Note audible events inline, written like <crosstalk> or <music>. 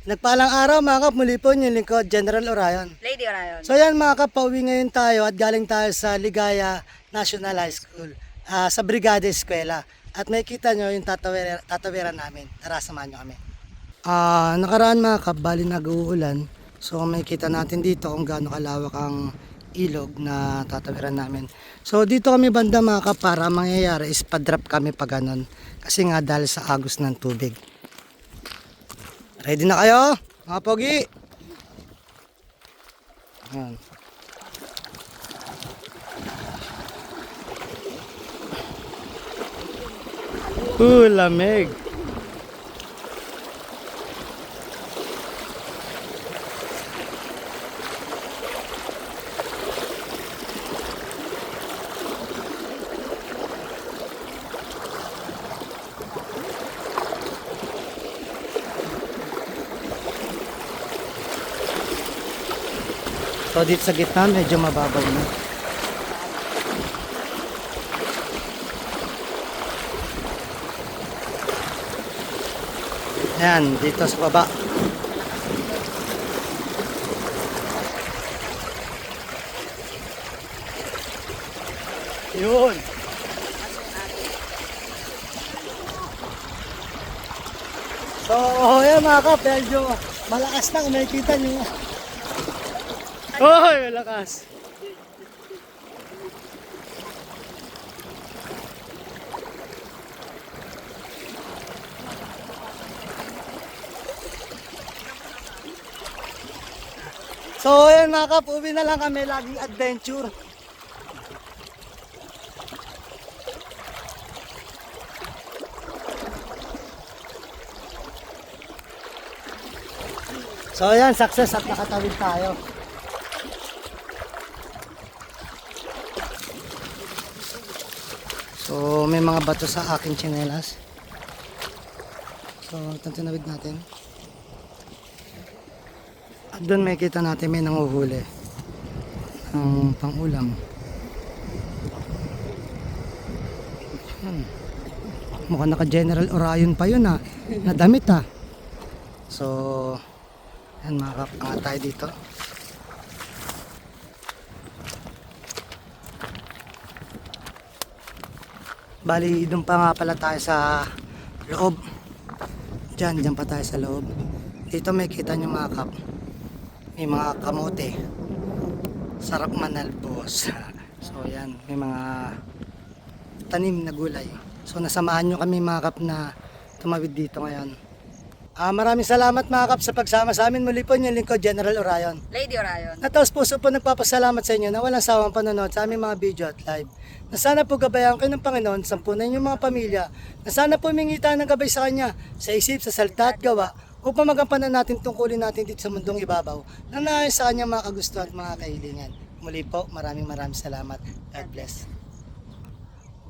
Nagpalang araw mga kap, muli po yung lingkod, General Orion. Lady Orion. So yan mga kap, pauwi ngayon tayo at galing tayo sa Ligaya National High School, ah, sa Brigada Eskwela. At may kita nyo yung tatawira, tatawiran namin. Tara, samahan nyo kami. Ah, nakaraan mga kap, bali nag-uulan. So may kita natin dito kung gaano kalawak ang ilog na tatawiran namin. So dito kami banda mga kap, para mangyayari is pa-drop kami pag ganun. Kasi nga dahil sa agos ng tubig. Ready na kayo? Mga pogi? Ayan. Uh, lamig. So dito sa gitna medyo mababaw na. Ayan, dito sa baba. Yun. So, oh, yan mga kap, medyo malakas na kung nakikita nyo. Oy, malakas. So, ayan mga kap, uwi na lang kami laging adventure. So, ayan, success at nakatawid tayo. So, may mga bato sa aking tsinelas. So, ito tinawid natin. At doon may kita natin may nanguhuli ng pangulam. Yan. Mukhang naka General Orion pa yun ha. Na damit ha. So, yan mga kapanga tayo dito. Bali, doon pa nga pala tayo sa loob. Diyan, diyan pa tayo sa loob. Dito may kita nyo mga kap. May mga kamote. Sarap manalbos. <laughs> So yan, may mga tanim na gulay. So nasamahan nyo kami mga kap na tumawid dito ngayon. Ah, maraming salamat mga kap sa pagsama sa amin. Muli po yung lingkod General Orion. Lady Orion. At taos puso po nagpapasalamat sa inyo na walang sawang panonood sa aming mga video at live. Na sana po gabayan kayo ng Panginoon, sampunan yung mga pamilya, na sana po mingita ng gabay sa Kanya, sa isip, sa salita at gawa, upang magampanan natin tungkulin natin dito sa mundong ibabaw, na nais sa Kanya mga kagustuhan at mga kahilingan. Muli po, maraming maraming salamat. God bless.